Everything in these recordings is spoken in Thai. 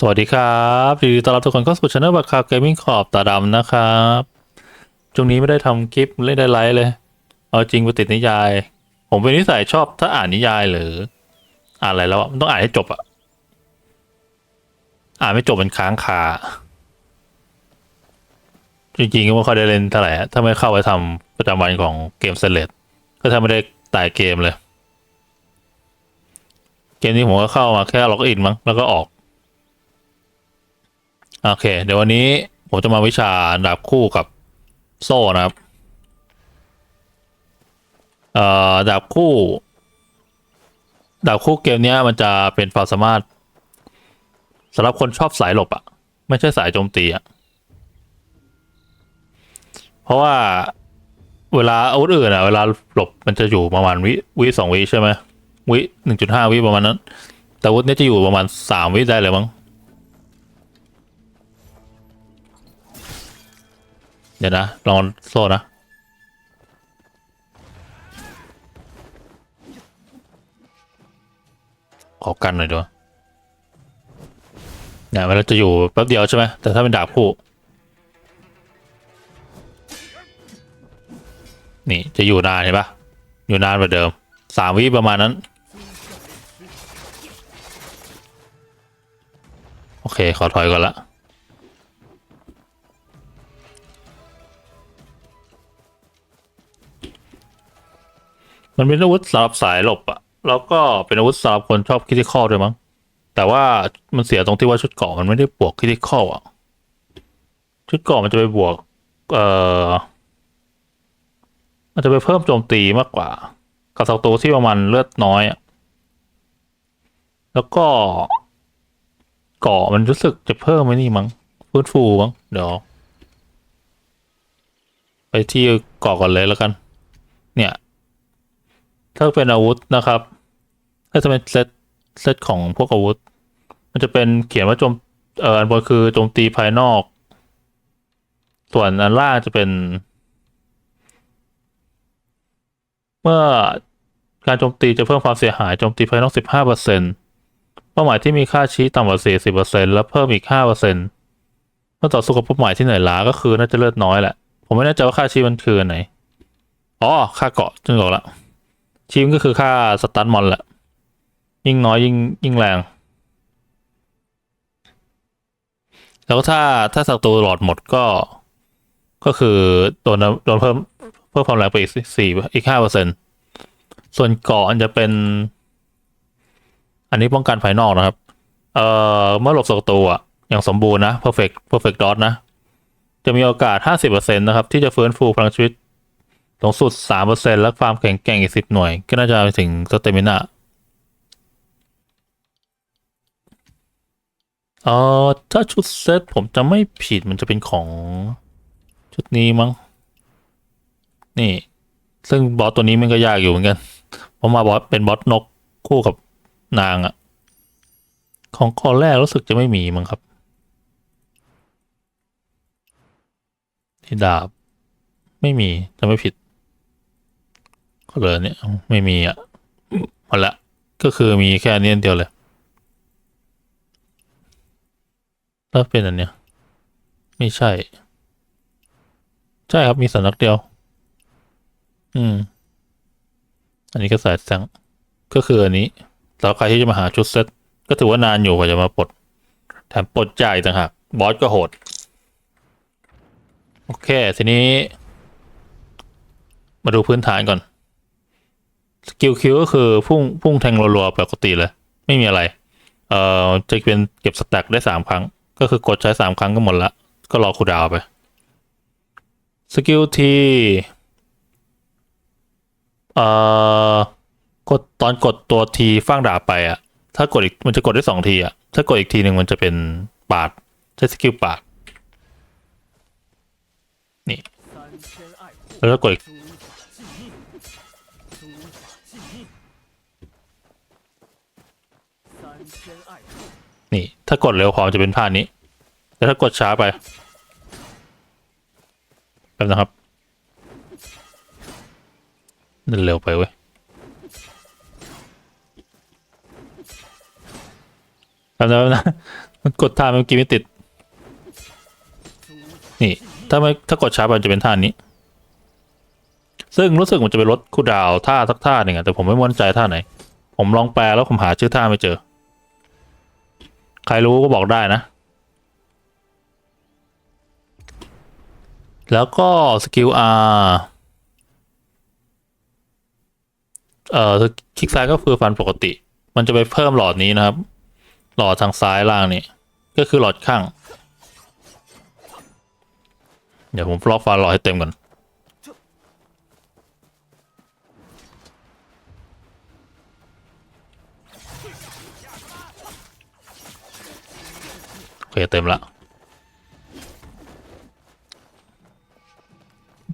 สวัสดีครับยินดีต้อนรับทุกคนเข้าสู่ช anel บัคคาเกมมิ่งขอบตาดำนะครับช่วงนี้ไม่ได้ทำคลิปไม่ได้ไลฟ์เลย เอาจริงไปติดนิยาย ผมเป็นนิสัยชอบถ้าอ่านนิยายหรืออ่านอะไรแล้วมันต้องอ่านให้จบอะอ่านไม่จบมันค้างคาจริงๆก็ไม่ค่อยได้เล่นเท่าไหร่ถ้าไม่เข้าไปทำประจำวันของเกมเซเลตก็ถ้าไม่ได้ตายเกมเลย เกมนี้ผมก็เข้ามาแค่ล็อกอินมั้งแล้วก็ออก โอเค เดี๋ยววันนี้ผมจะมาวิชาดาบคู่กับโซ่นะครับ เอ่อดาบคู่ ดาบคู่เกมนี้มันจะเป็นความสามารถสำหรับคนชอบสายหลบอะไม่ใช่สายโจมตีอะเพราะว่าเวลาอาวุธอื่นอะเวลาหลบมันจะอยู่ประมาณวิวิสองวิใช่ไหมวิหนึ่งจุดห้าวิประมาณนั้น แต่อาวุธเนี้ยจะอยู่ประมาณสามวิได้เลยมั้ง เดี๋ยวนะลองโซ่นะขอกันหน่อยด้วยเนี่ยมันจะอยู่แป๊บเดียวใช่ไหมแต่ถ้าเป็นดาบคู่ นี่จะอยู่นานเห็นปะอยู่นานกว่าเดิมสามวิประมาณนั้น โอเค ขอถอยก่อนละ มันเป็นอาวุธสำหรับสายหลบอะแล้วก็เป็นอาวุธสำหรับคนชอบคิติคอลด้วยมั้ง แต่ว่ามันเสียตรงที่ว่าชุดเกราะมันไม่ได้บวกคิติคอลอะชุดเกราะมันจะไปบวก เอ่อมันจะไปเพิ่มโจมตีมากกว่า กับศัตรูที่ประมาณเลือดน้อยอะแล้วก็เกราะมันรู้สึกจะเพิ่มไหมนี่มั้งฟื้นฟูมั้งเดี๋ยวไปที่เกราะก่อนเลยแล้วกัน เนี่ย ถ้าเป็นอาวุธนะครับถ้าจะเป็นเซตเซตของพวกอาวุธ มันจะเป็นเขียนว่าโจมเอ่ออันบนคือโจมตีภายนอก ส่วนอันล่างจะเป็น เมื่อการโจมตีจะเพิ่มความเสียหายโจมตีภายนอก 15%เป้าหมายที่มีค่าชี้ต่ำกว่า 40%แล้วเพิ่มอีก 5%เมื่อต่อสู้กับเป้าหมายที่เหนื่อยล้าก็คือน่าจะเลือดน้อยแหละ ผมไม่แน่ใจว่าค่าชี้มันคืออันไหน อ๋อ ค่าเกาะจึงบอกและ ชีมก็คือค่าสตันมอนแหละ ยิ่งน้อยยิ่งยิ่งแรง แล้วถ้าถ้าศัตรูหลอดหมดก็ ก็คือโดนโดนเพิ่มเพิ่มความแรงไปอีกสี่อีกห้าเปอร์เซ็นส่วนเกาะอันจะเป็น อันนี้ป้องกันภายนอกนะครับ เอ่อเมื่อหลบศัตรูอะอย่างสมบูรณ์นะ perfect perfect dot นะ จะมีโอกาสห้าสิบเปอร์เซ็นต์นะครับ ที่จะฟื้นฟูพลังชีวิต สูงสุดสามเปอร์เซ็นและความแข็งแกร่งอีกสิบหน่วย ก็น่าจะไปถึงสเตมินาเอ่อถ้าชุดเซตผมจะไม่ผิดมันจะเป็นของชุดนี้มั้ง นี่ ซึ่งบอสตัวนี้มันก็ยากอยู่เหมือนกัน เพราะมาบอสเป็นบอสนกคู่กับนางอะของคอแรกรู้สึกจะไม่มีมั้งครับ ที่ดาบ ไม่มีจะไม่ผิด ก็เลยเนี่ยไม่มีอะหมดละก็คือมีแค่นี้เดียวเลยถ้าเป็นอันเนี้ยไม่ใช่ ใช่ครับมีสัญลักเดียว อืม อันนี้ก็สายแสงก็คืออันนี้สำหรับใครที่จะมาหาชุดเซ็ตก็ถือว่านานอยู่กว่าจะมาปลดแถมปลดจ่ายต่างหากบอสก็โหด โอเค ทีนี้ มาดูพื้นฐานก่อน สกิลคิวก็คือพุ่งพุ่งแทงรัวๆปกติเลย ไม่มีอะไร เอ่อจะเป็นเก็บสแต็กได้สามครั้ง ก็คือกดใช้สามครั้งก็หมดละ ก็รอคูดาวไป สกิลทีเอ่อกดตอนกดตัวทีฟ้างดาบไปอะถ้ากดอีกมันจะกดได้สองทีอะถ้ากดอีกทีหนึ่งมันจะเป็นปาดใช้สกิลปาด นี่ แล้วก็กดอีก นี่ ถ้ากดเร็วพอมันจะเป็นท่านี้ แต่ถ้ากดช้าไปแป๊บนะครับนั่นเร็วไปเว้ยแป๊บนึงแป๊บนะมันกดท่าเมื่อกี้ไม่ติด นี่ ถ้าไม่ถ้ากดช้าไปจะเป็นท่านี้ ซึ่งรู้สึกมันจะเป็นลดคูลดาวท่าสักท่าหนึ่งอะแต่ผมไม่มั่นใจท่าไหน ผมลองแปลแล้วผมหาชื่อท่าไม่เจอ ใครรู้ก็บอกได้นะ แล้วก็สกิล R เอ่อคลิกซ้ายก็คือฟันปกติ มันจะไปเพิ่มหลอดนี้นะครับ หลอดทางซ้ายล่างนี่ ก็คือหลอดข้าง เดี๋ยวผมฟลอกฟันหลอดให้เต็มก่อน เคเต็มละ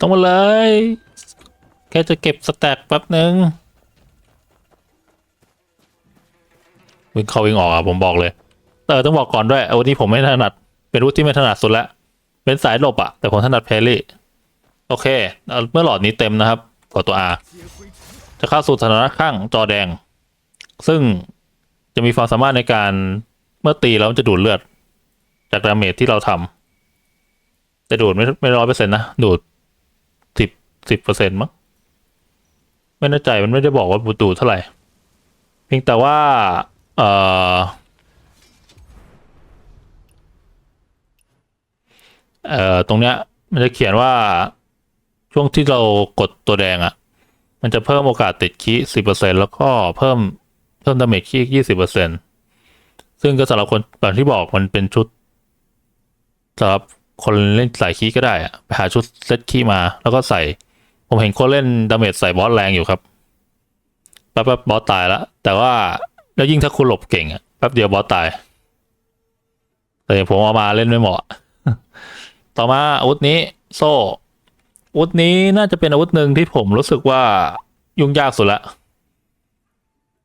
ต้องมาเลย แค่จะเก็บสแต็กแป๊บหนึ่งวิ่งเข้าวิ่งออกอะผมบอกเลยเออต้องบอกก่อนด้วยอาวุธนี้ผมไม่ถนัด เป็นอาวุธที่ไม่ถนัดสุดละเป็นสายหลบอะแต่ผมถนัดเพลลี่ โอเค เมื่อหลอดนี้เต็มนะครับกดตัว R จะเข้าสู่สถานะข้างจอแดง ซึ่งจะมีความสามารถในการเมื่อตีแล้วจะดูดเลือด จากดาเมจที่เราทำแต่ดูดไม่ไม่ร้อยเปอร์เซ็นต์นะ ดูดสิบสิบเปอร์เซ็นต์มั้งไม่แน่ใจมันไม่ได้บอกว่าดูดเท่าไหร่ เพียงแต่ว่า เอ่อเอ่อตรงเนี้ย มันจะเขียนว่าช่วงที่เรากดตัวแดงอะ่ะ มันจะเพิ่มโอกาสติดคีสิบเปอร์เซ็นแล้วก็เพิ่มเพิ่มดาเมจคียี่สิบเปอร์เซ็นซึ่งก็สำหรับคนแบบที่บอกมันเป็นชุด สำหรับคนเล่นสายคีก็ได้อะไปหาชุดเซตคีมา แล้วก็ใส่ ผมเห็นคนเล่นดาเมจใส่บอสแรงอยู่ครับแป๊บๆบอสตายแล้วแต่ว่าแล้วยิ่งถ้าคุณหลบเก่งอะแป๊บเดียวบอสตาย แต่ผมเอามาเล่นไม่เหมาะ ต่อมาอาวุธนี้โซ่อาวุธนี้น่าจะเป็นอาวุธหนึ่งที่ผมรู้สึกว่ายุ่งยากสุดละ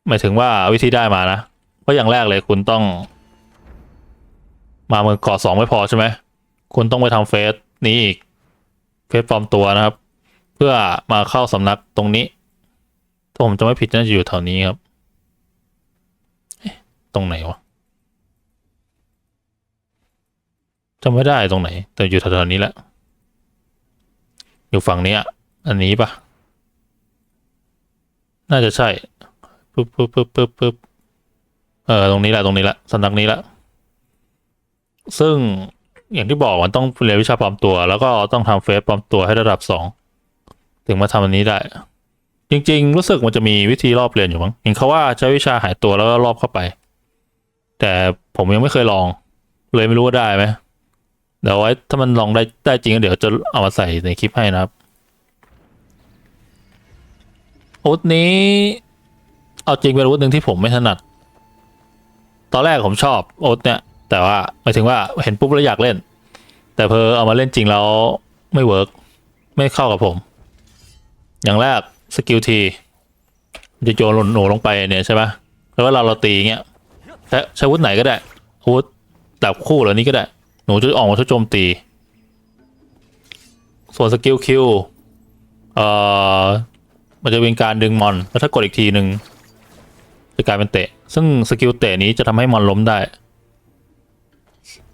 หมายถึงว่าวิธีได้มานะเพราะอย่างแรกเลยคุณต้อง มาเมืองเกาะสองไม่พอใช่ไหมคุณต้องไปทำเฟสนี้อีก เฟสปลอมตัวนะครับ เพื่อมาเข้าสำนักตรงนี้ถ้าผมจะไม่ผิดน่าจะอยู่แถวนี้ครับตรงไหนวะจำไม่ได้ตรงไหน แต่อยู่แถวๆนี้แหละ อยู่ฝั่งนี้อันนี้ปะน่าจะใช่ปึ๊บปึ๊บปึ๊บปึ๊บปึ๊บเออตรงนี้แหละตรงนี้แหละสำนักนี้แหละ ซึ่งอย่างที่บอกมันต้องเรียนวิชาปลอมตัว แล้วก็ต้องทำเฟซปลอมตัวให้ระดับสองถึงมาทำอันนี้ได้ จริง ๆ รู้สึกมันจะมีวิธีรอบเรียนอยู่มั้งเห็นเขาว่าใช้วิชาหายตัวแล้วก็รอบเข้าไป แต่ผมยังไม่เคยลอง เลยไม่รู้ว่าได้ไหมเดี๋ยวไว้ถ้ามันลองได้ได้จริงเดี๋ยวจะเอามาใส่ในคลิปให้นะครับอาวุธนี้ เอาจริงเป็นอาวุธหนึ่งที่ผมไม่ถนัด ตอนแรกผมชอบอาวุธเนี่ย แต่ว่าหมายถึงว่าเห็นปุ๊บแล้วอยากเล่น แต่เพอเอามาเล่นจริงแล้วไม่เวิร์กไม่เข้ากับผม อย่างแรกสกิลทีจะโยนหนูลงไปเนี่ยใช่ไหมแล้วเวลาเราตีเงี้ยใช้ใช้วุธไหนก็ได้อาวุธแบบคู่เหล่านี้ก็ได้ หนูจะออกมาทุกโจมตี ส่วนสกิลคิวเอ่อมันจะเป็นการดึงมอน แล้วถ้ากดอีกทีหนึ่งจะกลายเป็นเตะ ซึ่งสกิลเตะนี้จะทำให้มอนล้มได้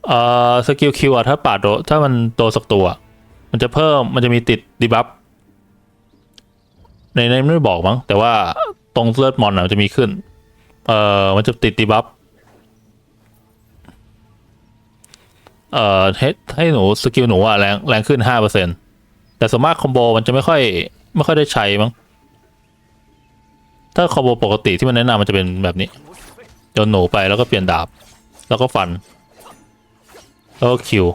เอ่อสกิลคิวอะถ้าปาดโดถ้ามันโดนสักตัว มันจะเพิ่มมันจะมีติดดีบัฟในในไม่ได้บอกมั้งแต่ว่าตรงเลือดมอนอะมันจะมีขึ้น เอ่อมันจะติดดีบัฟเอ่อให้ให้หนูสกิลหนูอะแรงแรงขึ้นห้าเปอร์เซ็นแต่ส่วนมากคอมโบมันจะไม่ค่อย ไม่ค่อยได้ใช้มั้งถ้าคอมโบปกติที่มันแนะนำมันจะเป็นแบบนี้โยนหนูไปแล้วก็เปลี่ยนดาบ แล้วก็ฟัน แล้วก็คิว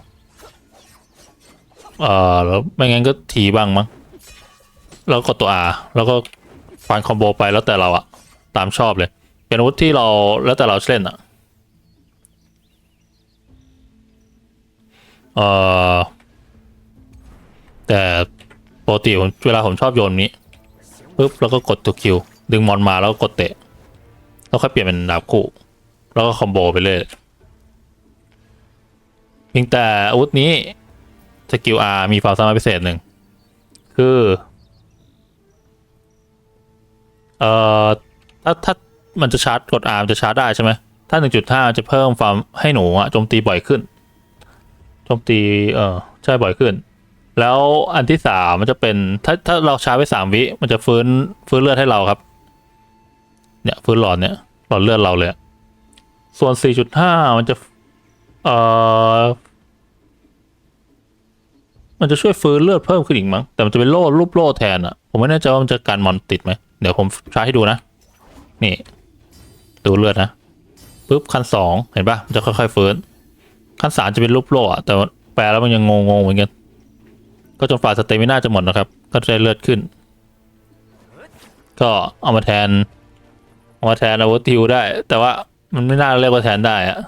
เอ่อแล้วไม่งั้นก็ทีบ้างมั้งแล้วก็ตัว R แล้วก็ฟันคอมโบไปแล้วแต่เราอะตามชอบเลย เป็นอาวุธที่เราแล้วแต่เราเล่นอะเอ่อแต่ปกติผมเวลาผมชอบโยนนี้ปุ๊บแล้วก็กดตัวคิว ดึงมอนมาแล้วก็กดเตะ แล้วค่อยเปลี่ยนเป็นดาบคู่ แล้วก็คอมโบไปเลย เพียงแต่อาวุธนี้สกิล R มีความสามารถพิเศษหนึ่ง คือ เอ่อ ถ้าถ้ามันจะชาร์จกด R มันจะชาร์จได้ใช่ไหม ถ้า 1.5 จะเพิ่มความให้หนูอะโจมตีบ่อยขึ้น โจมตี เออใช่บ่อยขึ้น แล้วอันที่สามมันจะเป็น ถ้าถ้าเราใช้ไปสามวิ มันจะฟื้นฟื้นเลือดให้เราครับ เนี่ยฟื้นหลอดเนี่ยหลอดเลือดเราเลย ส่วน 4.5 มันจะ เอ่อมันจะช่วยฟื้นเลือดเพิ่มขึ้นอีกมั้งแต่มันจะเป็นโล่รูปโล่แทนอะผมไม่แน่ใจว่ามันจะกันมอนติดไหมเดี๋ยวผมใช้ให้ดูนะ นี่ ดูเลือดนะปุ๊บขั้นสองเห็นปะมันจะค่อยๆฟื้น ขั้นสามจะเป็นรูปโล่อะแต่แปลแล้วมันยังงงๆเหมือนกันก็จนฝ่าสเตมิน่าจะหมดนะครับ ก็จะได้เลือดขึ้น ก็เอามาแทนเอามาแทนอาวุธทิวได้ แต่ว่ามันไม่น่าเรียกว่าแทนได้อะ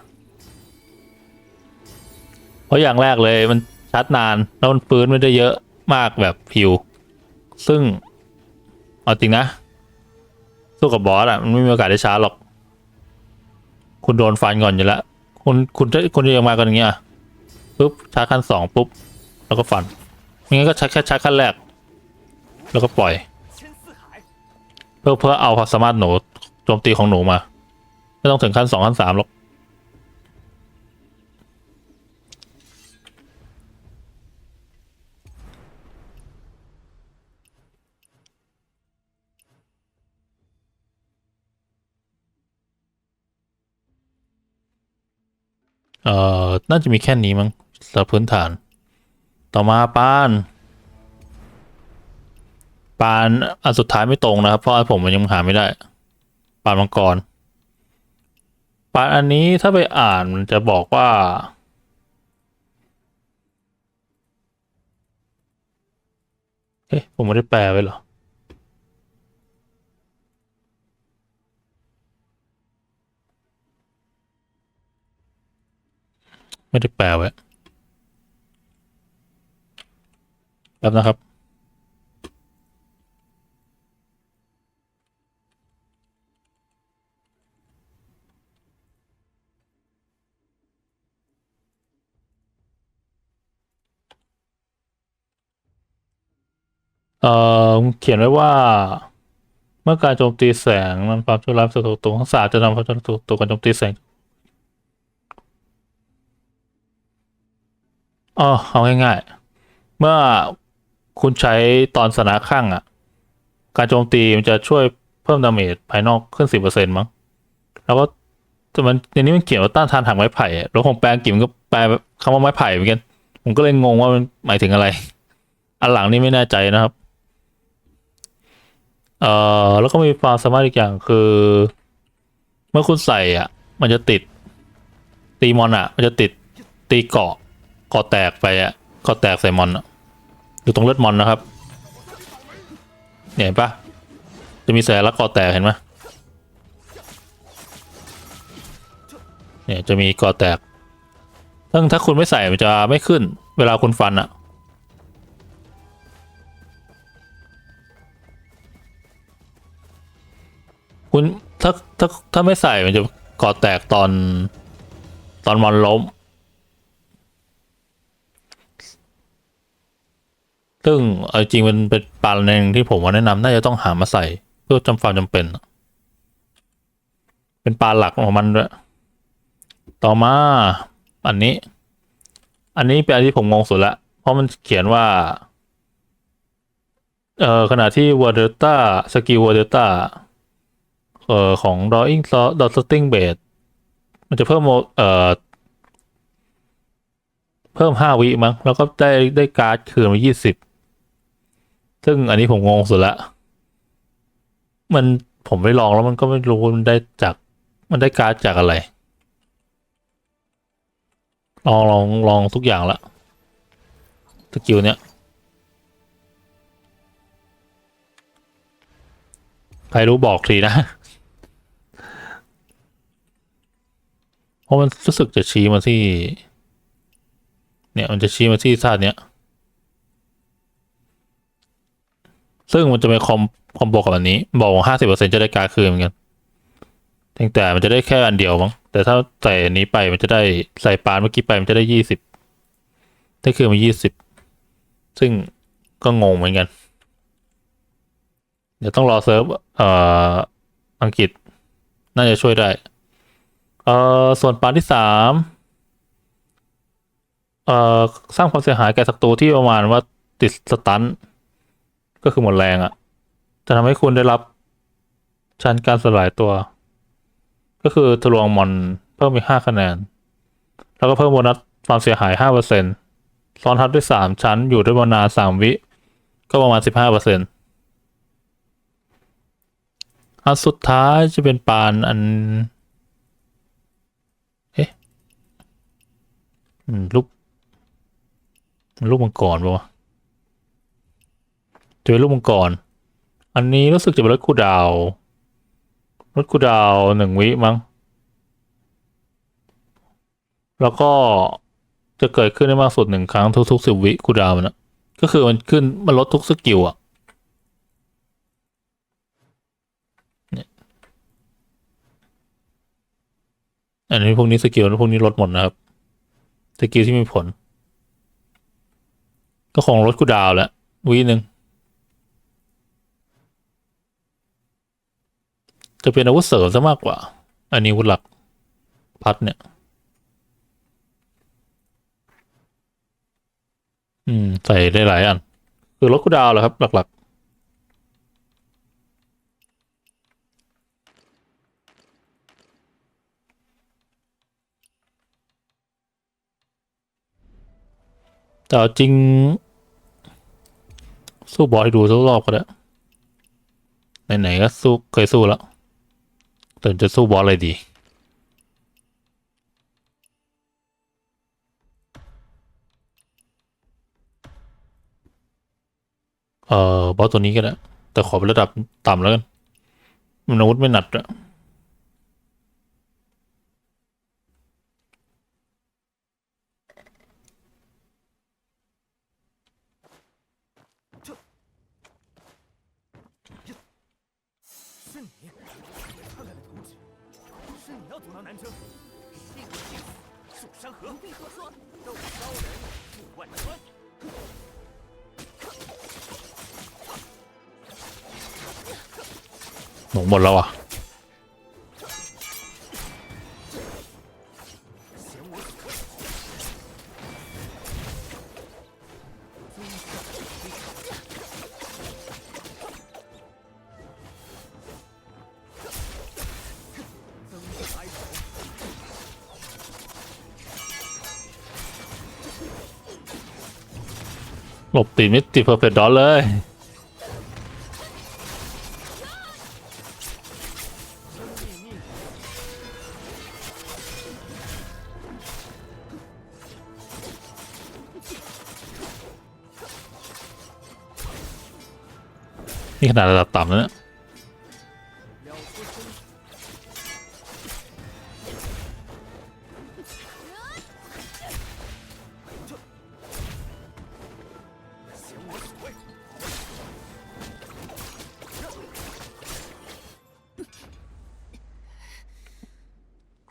ราะอย่างแรกเลยมันชาร์จนาน แล้วมันฟื้นไม่ได้เยอะมากแบบพิว ซึ่ง เอาจริงนะ สู้กับบอสอะมันไม่มีโอกาสได้ชาร์จหรอก คุณโดนฟันก่อนอยู่แล้วคุณคุณจะคุณจะยังมากันอย่างเงี้ยปุ๊บชาร์จขั้นสองปุ๊บ แล้วก็ฟันไม่งั้นก็ชาร์จแค่ชาร์จขั้นแรก แล้วก็ปล่อย เพื่อเพื่อเอาความสามารถหนูโจมตีของหนูมา ไม่ต้องถึงขั้นสองขั้นสามหรอก เอ่อ น่าจะมีแค่นี้มั้งสำหรับพื้นฐาน ต่อมาปาน ปานอันสุดท้ายไม่ตรงนะครับ เพราะผมมันยังหาไม่ได้ ปานมังกร ปานอันนี้ถ้าไปอ่านมันจะบอกว่า เอ๊ะผมไม่ได้แปลไว้หรอ ไม่ได้แปลไว้แป๊บนะครับ เอ่อเขียนไว้ว่า เมื่อการโจมตีแสงมันความชั่วร้ายสู่ตัวของศาจะนำความชั่วร้ายสู่ตัวการโจมตีแสง อ๋อเอาง่ายๆ เมื่อคุณใช้ตอนสนาข้างอะ การโจมตีมันจะช่วยเพิ่มดาเมจภายนอกขึ้นสิบเปอร์เซ็นต์มั้ง แล้วก็แต่มันในนี้มันเขียนว่าต้านทานถังไม้ไผ่แล้วผมแปลอังกฤษมันก็แปลคำว่าไม้ไผ่เหมือนกัน ผมก็เลยงงว่ามันหมายถึงอะไร อันหลังนี่ไม่แน่ใจนะครับ เอ่อ แล้วก็มีความสามารถอีกอย่างคือ เมื่อคุณใส่อะ มันจะติด ตีมอนอะ มันจะติดตีเกาะ กาะแตกไปอะกาะแตกใส่มอนอะอยู่ตรงเลือดมอนนะครับเนี่ยเห็นปะจะมีแสงแล้วกาะแตกเห็นไหมเนี่ยจะมีกาะแตกซึ่งถ้าคุณไม่ใส่มันจะไม่ขึ้น เวลาคุณฟันอะคุณถ้าถ้าถ้าไม่ใส่มันจะกาะแตกตอนตอนมอนล้ม ซึ่งเอาจริงมันเป็นปลาหนึ่งที่ผมว่าแนะนำน่าจะต้องหามาใส่ เพื่อจำความจำเป็น เป็นปลาหลักของมันด้วยต่อมาอันนี้ อันนี้เป็นอันที่ผมงงสุดละ เพราะมันเขียนว่า เอ่อขณะที่ w o r d e t a สกิล w o r d e t a เอ่อของ drawing dot setting base มันจะเพิ่มโมเอ่อเพิ่มห้าวิมั้งแล้วก็ได้ได้การ์ดคืนมายี่สิบ ซึ่งอันนี้ผมงงสุดละ มันผมไปลองแล้วมันก็ไม่รู้มันได้จากมันได้การ์ดจากอะไร ลองลองลองทุกอย่างละสกิลเนี้ยใครรู้บอกทีนะ เพราะมันรู้สึกจะชี้มาที่ เนี่ยมันจะชี้มาที่ธาตุเนี้ย ซึ่งมันจะเป็นคอมคอมโบกับอันนี้ บอกห้าสิบเปอร์เซ็นจะได้การคืนเหมือนกันเพียงแต่มันจะได้แค่อันเดียวมั้งแต่ถ้าใส่อันนี้ไปมันจะได้ใส่ปานเมื่อกี้ไปมันจะได้ยี่สิบได้คืนมายี่สิบซึ่งก็งงเหมือนกัน เดี๋ยวต้องรอเซิร์ฟเอ่ออังกฤษ น่าจะช่วยได้ เอ่อส่วนปานที่สามเอ่อสร้างความเสียหายแก่ศัตรูที่ประมาณว่าติดสตัน ก็คือหมดแรงอะ่ะ จะทำให้คุณได้รับชั้นการสลายตัว ก็คือทะลวงมอนเพิ่มอีกห้าคะแนน แล้วก็เพิ่มโบนัสความเสียหายห้าเปอร์เซ็นซ้อนทับด้วยสามชั้นอยู่ด้วยมานาสามวิ ก็ประมาณสิบห้าเปอร์เซ็นอันสุดท้ายจะเป็นปานอัน เอ๊ะอืมรูปมันรูปมังกรปะวะ จะเป็นรูปมังกร อันนี้รู้สึกจะเป็นรถคูดาวรถคูดาวหนึ่งวิมั้ง แล้วก็จะเกิดขึ้นได้มากสุดหนึ่งครั้งทุกๆสิบวิคูดาวน์มันอะก็คือมันขึ้นมันลดทุกสกิลอะอันนี้พวกนี้สกิลพวกนี้ลดหมดนะครับ สกิลที่มีผล ก็คงลดคูดาวและวิหนึ่ง จะเป็นอาวุธเสริมซะมากกว่า อันนี้อาวุธหลักพัดเนี่ย อืม ใส่ได้หลายอัน คือลดคูดาวน์แหละครับ หลักๆแต่จริง สู้บอสให้ดูสักรอบก็ได้ไหนๆก็สู้เคยสู้แล้ว เต่จะสู้บอสอะไรดีเอ่อบอสตัวนี้ก็ได้แต่ขอเป็นระดับต่ำแล้วกันมันอาวุธไม่หนัดอะ 看看图纸，是你要阻挠南征？是，守山河。不必多说，斗高人，万川。蒙蒙了啊！ หลบตีมิติเพอร์เฟกต์ดอเลย นี่ขนาดระดับต่ำแล้วเนี่ย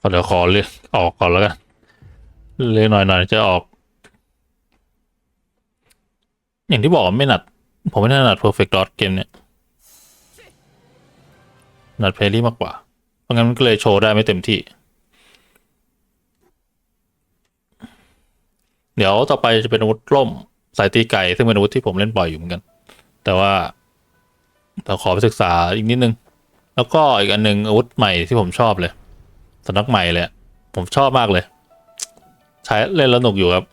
ขอเดี๋ยวขอเลือกออกก่อนแล้วกันเลือกหน่อยหน่อยจะออก อย่างที่บอกไม่หนัด ผมไม่ถนัด perfect dot เกมเนี่ยถนัดเพลลี่มากกว่า เพราะงั้นมันก็เลยโชว์ได้ไม่เต็มที่ เดี๋ยวต่อไปจะเป็นอาวุธล่มสายตีไก่ซึ่งเป็นอาวุธที่ผมเล่นบ่อยอยู่เหมือนกัน แต่ว่าเราขอไปศึกษาอีกนิดนึง แล้วก็อีกอันหนึ่งอาวุธใหม่ที่ผมชอบเลย สำนักใหม่เลยผมชอบมากเลย ใช้เล่นแล้วหนุกอยู่ครับ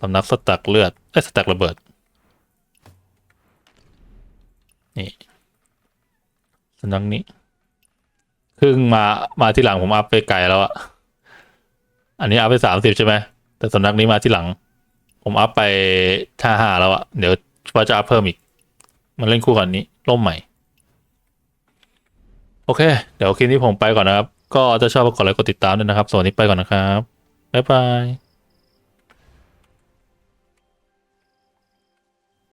สำนักสตักเลือดไอ้สตักระเบิด นี่สำนักนี้ครึ่งมามาที่หลังผมอัพไปไกลแล้วอะอันนี้อัพไปสามสิบใช่ไหมแต่สำนักนี้มาที่หลัง ผมอัพไปห้าห้าแล้วอะเดี๋ยวว่าจะอัพเพิ่มอีก มันเล่นคู่กันนี้ร่มใหม่ โอเค เดี๋ยวคลิปนี้ผมไปก่อนนะครับ ก็จะชอบก็กดไลค์กดติดตามด้วยนะครับสวัสดีไปก่อนนะครับ บ๊ายบาย